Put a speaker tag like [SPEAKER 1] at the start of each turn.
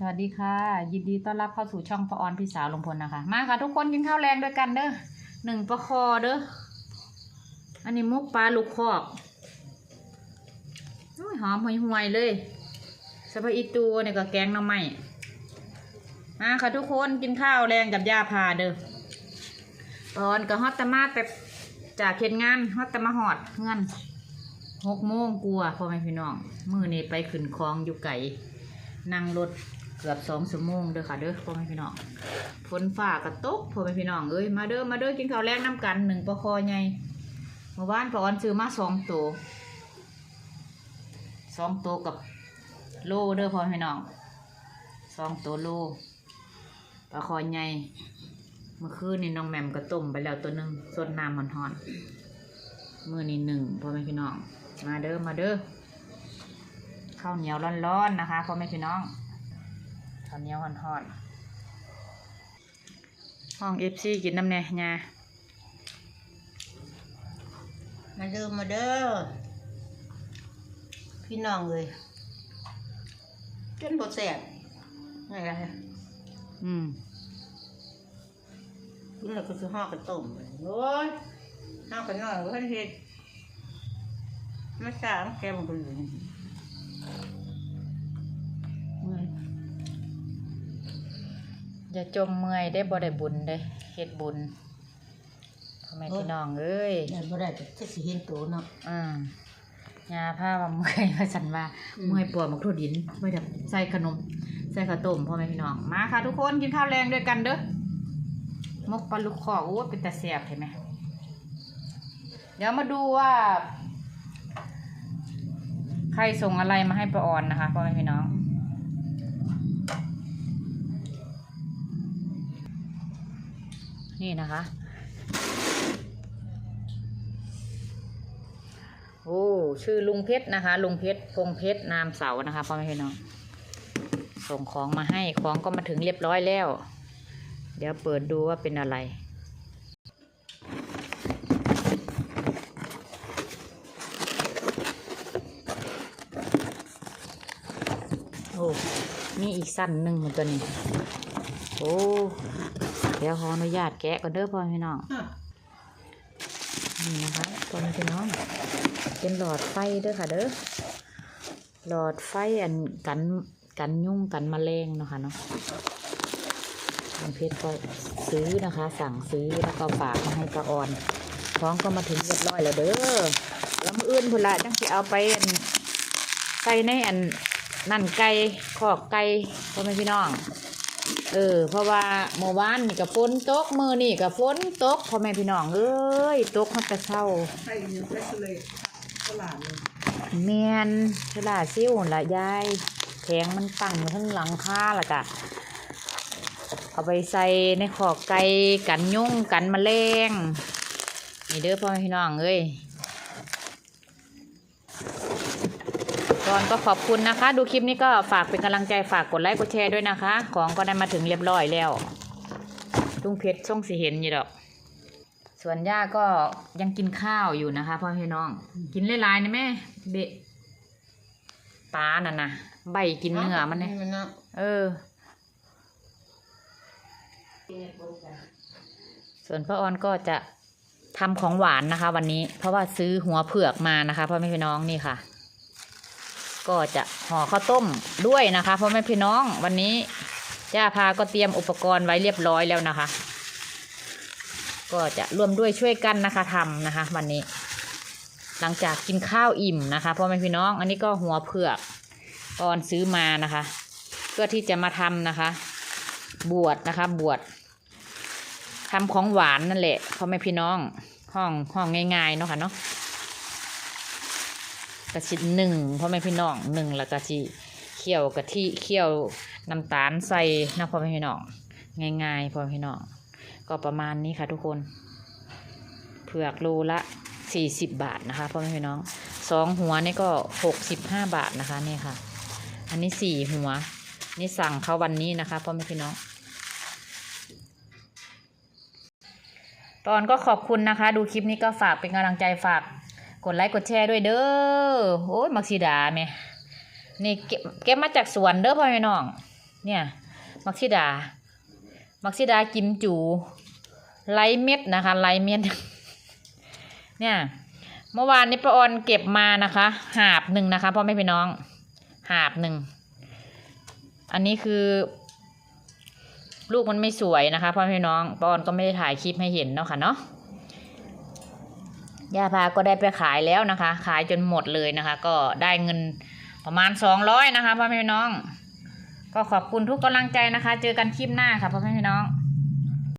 [SPEAKER 1] สวัสดีค่ะ ยินดีต้อนรับเข้าสู่ช่องพระออนพี่สาวลุงพลนะคะ มาค่ะทุกคนกินข้าวแรงด้วยกันเด้อหนึ่งประคอเด้ออันนี้มุกปลาลูกคอกโอ้ยหอมห่วยๆเลยสะพอีตูเนี่ยก็แกงน้ำไม้มาค่ะทุกคนกินข้าวแรงกับย่าพาเด้อปอนกับฮอตตามาแต่จากเข็นงานฮอตตามาหอดเงินหกโมงกลัวพ่อแม่พี่น้อง มือนี่ไปขึ้นคลองอยู่ไก่นั่งรถ เกือบสองชั่วโมงเด้อค่ะเด้อพ่อแม่พี่น้องฝนฟ้ากระตกพ่อแม่พี่น้องเอ้ยมาเด้อมาเด้อกินข้าวแรงน้ำกันหนึ่งปลาคอใหญ่เมื่อวานปออนซื้อมาสองตัวสองตัวกับโลเด้อพ่อแม่พี่น้องสองตัวโลปลาคอใหญ่เมื่อคืนนี่น้องแหม่มก็ต้มไปแล้วตัวหนึ่งสดน้ำมันหอนมือนี่หนึ่งพ่อแม่พี่น้อง มาเด้อมาเด้อข้าวเหนียวร้อนๆนะคะพ่อแม่พี่น้อง ข้าวเหนียวห่อนๆห้องเอฟซีกินน้ำแน่ยา
[SPEAKER 2] มาเด้อมาเด้อพี่น้องเลยจนบดแสบอะไร
[SPEAKER 1] อืม
[SPEAKER 2] กินแล้วก็คือห่อกระต้มโอ้ยห่อกระน้อยก็ท่านเฮ็ดมาสร้างแกมันก็อยู่ อย่า
[SPEAKER 1] จมเมื่อยได้บ่ได้บุญได้เฮ็ดบุญพ่อแม่พี่น้องเอ้ย
[SPEAKER 2] นั่นบ่ได้แต่สิเห็นโตเนาะ
[SPEAKER 1] อืมยาผ้าว่าเมื่อยว่าสันว่า
[SPEAKER 2] อืม
[SPEAKER 1] เมื่อยปวดมักทั่วดินเมื่อยแบบใส่ขนม ใส่ข้าวต้มพ่อแม่พี่น้องมาค่ะทุกคนกินข้าวแรงด้วยกันเด้อมกปลาลูกคอกโอ้เป็นตาแซ่บเห็นไหมเดี๋ยวมาดูว่า ใครส่งอะไรมาให้ป้าออนนะคะพ่อแม่พี่น้อง นี่นะคะ โอ้ ชื่อลุงเพชรนะคะ ลุงเพชรพงเพชรนามเสานะคะพ่อแม่พี่น้อง ส่งของมาให้ของก็มาถึงเรียบร้อยแล้ว เดี๋ยวเปิดดูว่าเป็นอะไรโอ้มีอีกสั้นหนึ่งมือนตัวนี้ โอ้เดี๋ยวขออนุญาตแกะก่อนเด้อพ่อแม่พี่น้องนี่นะคะพ่อแม่พี่น้อง เป็นหลอดไฟเด้อค่ะเด้อหลอดไฟอันกันกันยุ่งกันแมลงเนาะค่ะเนาะลุงเพชรก็ซื้อนะคะ สั่งซื้อแล้วก็ฝากมาให้ป้าออนของก็มาถึงเรียบร้อยแล้วเด้อแล้วมืออื่นพุ่นละจังสิเอาไปอันใส่ในอันนั่นไก่ขอกไก่พ่อแม่พี่น้อง เออ เพราะว่าเมื่อวานนี่กับฝนตกมือนี่กับฝนตกพ่อแม่พี่น้องเอ้ยตกมันจะเศร้า
[SPEAKER 2] ไปอยู่ไปเลยตลาดเลย
[SPEAKER 1] เมียนเวลาซิ่วนั่นละยายแข็งมันตั้งอยู่ทั้งหลังคาและกะเอาไปใส่ในขอกไก่กันยุงกันแมลงนี่เด้อพ่อแม่พี่น้องเอ้ย ก่อนก็ขอบคุณนะคะ ดูคลิปนี้ก็ฝากเป็นกำลังใจฝากกดไลค์กดแชร์ด้วยนะคะ ของก็ได้มาถึงเรียบร้อยแล้วลุงเพชรส่งสิเห็นอยู่ดอก ส่วนย่าก็ยังกินข้าวอยู่นะคะพ่อพี่น้อง กินหลายๆนะแม่เบะปลาน่ะนะใบกินเนื้อมันเนี่ย
[SPEAKER 2] มันเนาะ
[SPEAKER 1] เออ ส่วนพ่อออนก็จะทำของหวานนะคะ วันนี้เพราะว่าซื้อหัวเผือกมานะคะพ่อแม่พี่น้องนี่ค่ะ ก็จะห่อข้าวต้มด้วยนะคะพ่อแม่พี่น้องวันนี้ย่าพาก็เตรียมอุปกรณ์ไว้เรียบร้อยแล้วนะคะ ก็จะร่วมด้วยช่วยกันนะคะทำนะคะ วันนี้ หลังจากกินข้าวอิ่มนะคะพ่อแม่พี่น้อง อันนี้ก็หัวเผือกออนซื้อมานะคะ เพื่อที่จะมาทำนะคะ บวชนะคะ บวชทำของหวานนั่นแหละพ่อแม่พี่น้องห้องห้องง่ายๆเนาะค่ะเนาะ กะชิดหนึ่งพ่อแม่พี่น้องหนึ่งแล้วก็จีเคี่ยวกะทิเคี่ยวน้ำตาลใส่นะพ่อแม่พี่น้องง่ายๆพ่อแม่พี่น้องก็ประมาณนี้ค่ะทุกคนเผือกโลละสี่สิบบาทนะคะพ่อแม่พี่น้องสองหัวนี่ก็หกสิบห้าบาทนะคะนี่ค่ะ อันนี้สี่หัว นี่สั่งเขาวันนี้นะคะพ่อแม่พี่น้องตอนก็ขอบคุณนะคะ ดูคลิปนี้ก็ฝากเป็นกำลังใจฝาก กดไลค์กดแชร์ด้วยเด้อโอ้ยมักสีดาแม่นี่เก็บเก็บมาจากสวนเด้อพ่อแม่พี่น้อง เนี่ยมักซิดา มักซิดากิมจูไร้เม็ดนะคะไร้เม็ดเนี่ยเมื่อวานนี้ปออนเก็บมานะคะ หาบหนึ่งนะคะพ่อแม่พี่น้อง หาบหนึ่งอันนี้คือ ลูกมันไม่สวยนะคะพ่อแม่พี่น้องปออนก็ไม่ได้ถ่ายคลิปให้เห็นเนาะค่ะเนาะ ย่าพาก็ได้ไปขายแล้วนะคะ ขายจนหมดเลยนะคะ ก็ได้เงินประมาณสองร้อยนะคะพ่อแม่พี่น้อง ก็ขอบคุณทุกกำลังใจนะคะ เจอกันคลิปหน้าค่ะพ่อแม่พี่น้อง